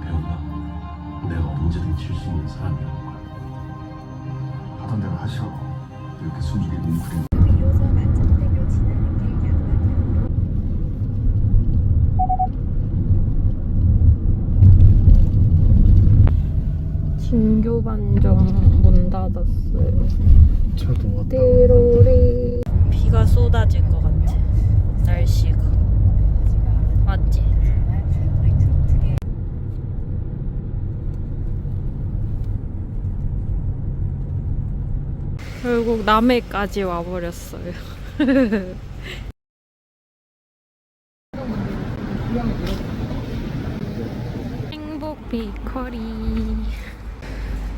배우다 내가 언제든 칠수 있는 사람이라는 걸. 하던 대로 하시라고 이렇게 숨죽이 뭉클인 1호선 안성대교 지나는 길 양반역으로 진교 반점 문 닫았어요. 차도 왔다 띠로리 비가 쏟아질 것 같아. 날씨가 맞지? 결국 남해까지 와버렸어요. 행복 베이커리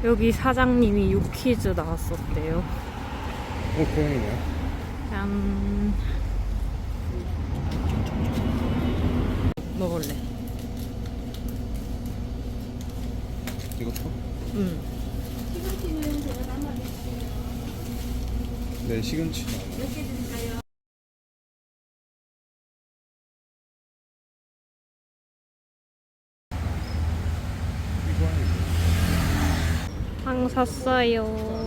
여기 사장님이 유퀴즈 나왔었대요. 어 고양이냐? 짠. 먹을래. 이것도? 응. 안 이거 아니에요? 빵 샀어요.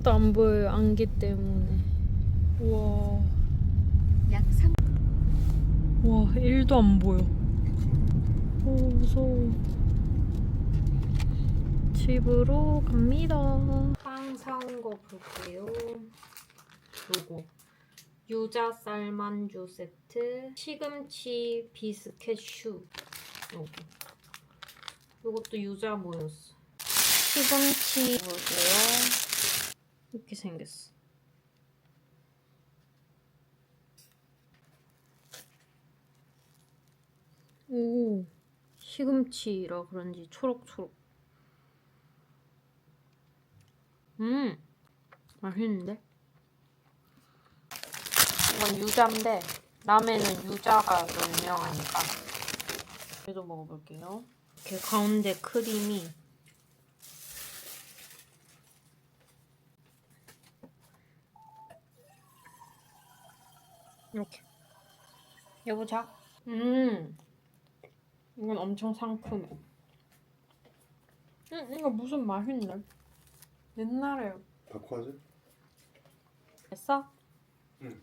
하나도 안 보여요, 안개 때문에. 우와. 약 3. 와, 1도 안 보여. 오, 무서워. 집으로 갑니다. 빵 사온 거 볼게요. 요거. 유자 쌀만주 세트, 시금치 비스켓 슈. 요거. 요것도 유자 모였어. 시금치 볼게요. 이렇게 생겼어. 오, 시금치라 그런지 초록초록. 음, 맛있는데? 이건 유자인데, 남해는 유자가 유명하니까. 그래도 먹어볼게요. 이렇게 가운데 크림이 이렇게. 여보자. 음. 이건 엄청 상큼해. 응, 이거 무슨 맛있네. 옛날에 바쿠아즈? 했어? 응.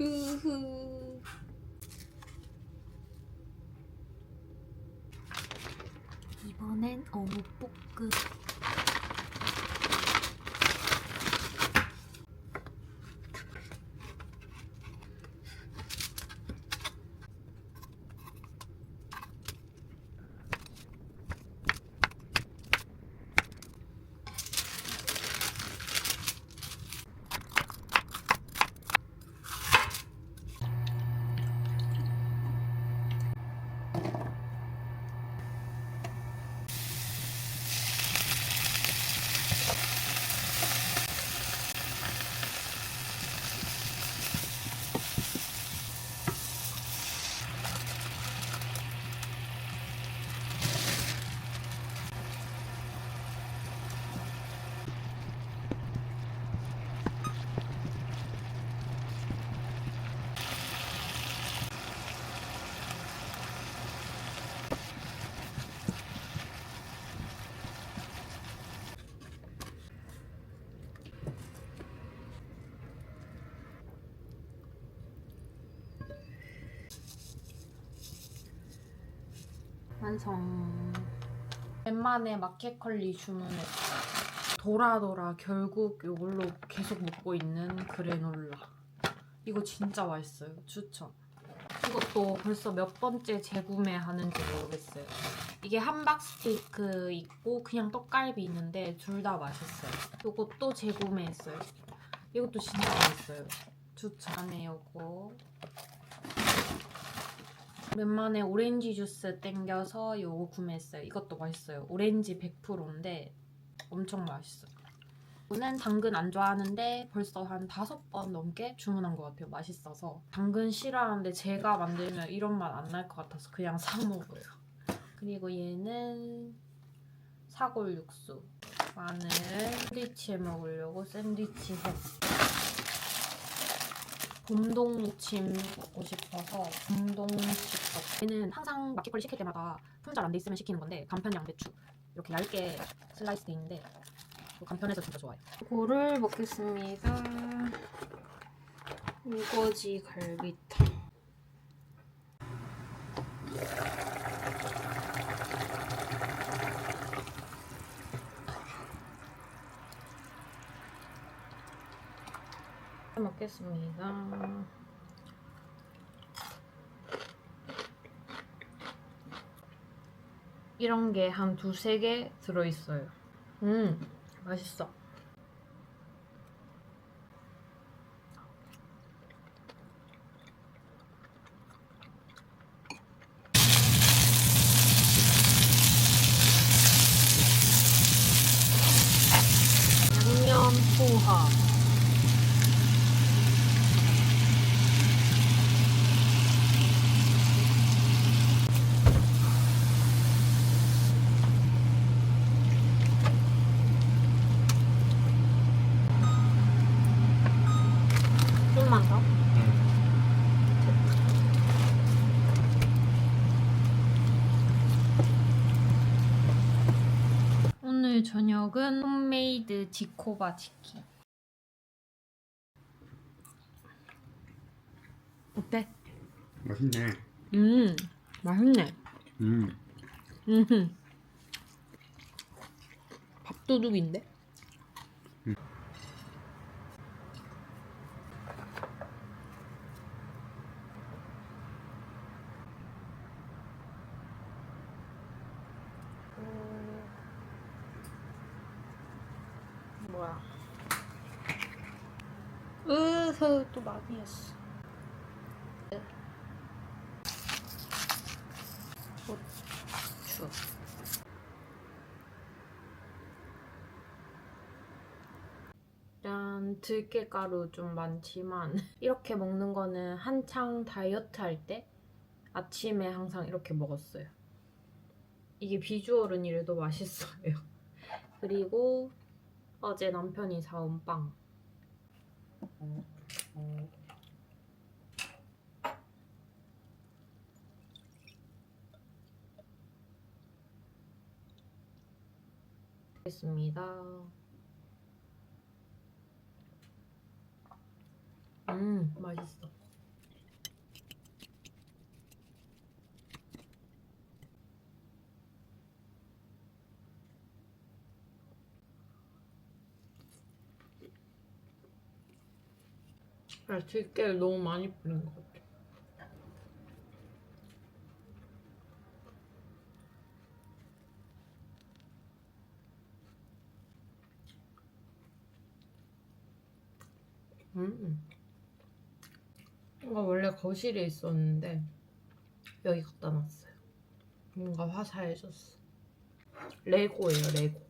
으흐. 이번엔 어묵볶음. 완성. 웬만에 마켓컬리 주문했어요. 돌아 돌아 결국 이걸로 계속 먹고 있는 그래놀라. 이거 진짜 맛있어요. 추천. 이것도 벌써 몇 번째 재구매하는지 모르겠어요. 이게 함박 스테이크 있고 그냥 떡갈비 있는데 둘 다 맛있어요. 이것도 재구매했어요. 이것도 진짜 맛있어요. 추천해 요거. 오랜만에 오렌지 주스 땡겨서 요거 구매했어요. 이것도 맛있어요. 오렌지 100%인데 엄청 맛있어요. 저는 당근 안 좋아하는데 벌써 한 다섯 번 넘게 주문한 것 같아요. 맛있어서. 당근 싫어하는데 제가 만들면 이런 맛 안 날 것 같아서 그냥 사 먹어요. 그리고 얘는 사골 육수. 마늘 샌드위치에 먹으려고 샌드위치 햄. 봄동 무침 먹고 싶어서 봄동 식떡. 얘는 항상 마켓컬리 시킬 때마다 품절 안 돼 있으면 시키는 건데 간편 양배추 이렇게 얇게 슬라이스 돼 있는데 간편해서 진짜 좋아요. 이거를 먹겠습니다. 우거지 갈비탕. 먹겠습니다. 이런 게 한 두세 개 들어있어요. 음, 맛있어. 양념 포하. 좀만 더. 오늘 저녁은 홈메이드 지코바 치킨. 어때? 맛있네. 음, 맛있네. 음. 음. 밥도둑인데? 뭐야? 으흐 또 많이 했어. 일단 들깨가루 좀 많지만 이렇게 먹는 거는 한창 다이어트 할 때 아침에 항상 이렇게 먹었어요. 이게 비주얼은 이래도 맛있어요. 그리고 어제 남편이 사온 빵. 겠습니다. 음, 맛있어. 아, 들깨를 너무 많이 뿌린 것 같아. 음. 이거 원래 거실에 있었는데 여기 갖다 놨어요. 뭔가 화사해졌어. 레고예요, 레고.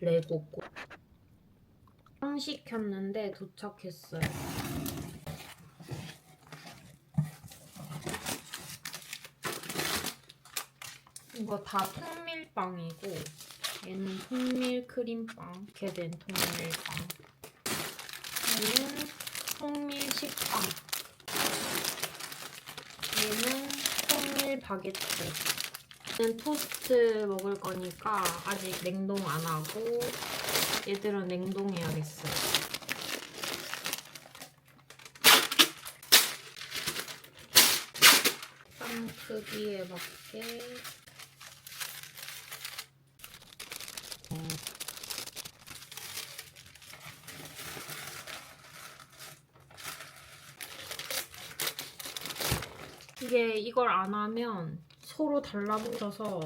레고 꽃. 빵 시켰는데 도착했어요. 이거 다 통밀빵이고 얘는 통밀 크림빵, 된 통밀빵. 얘는 통밀 식빵. 얘는 통밀 바게트. 얘는 토스트 먹을 거니까 아직 냉동 안 하고 얘들은 냉동해야겠어요. 빵 크기에 맞게 이게 이걸 안 하면 서로 달라붙어서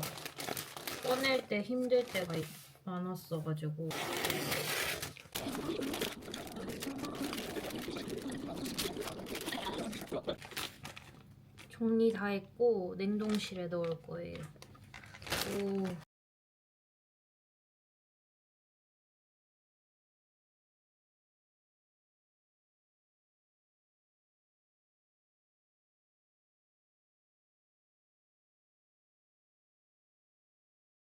꺼낼 때 힘들 때가 있- 많았어가지고 정리 다 했고 냉동실에 넣을 거예요. 오.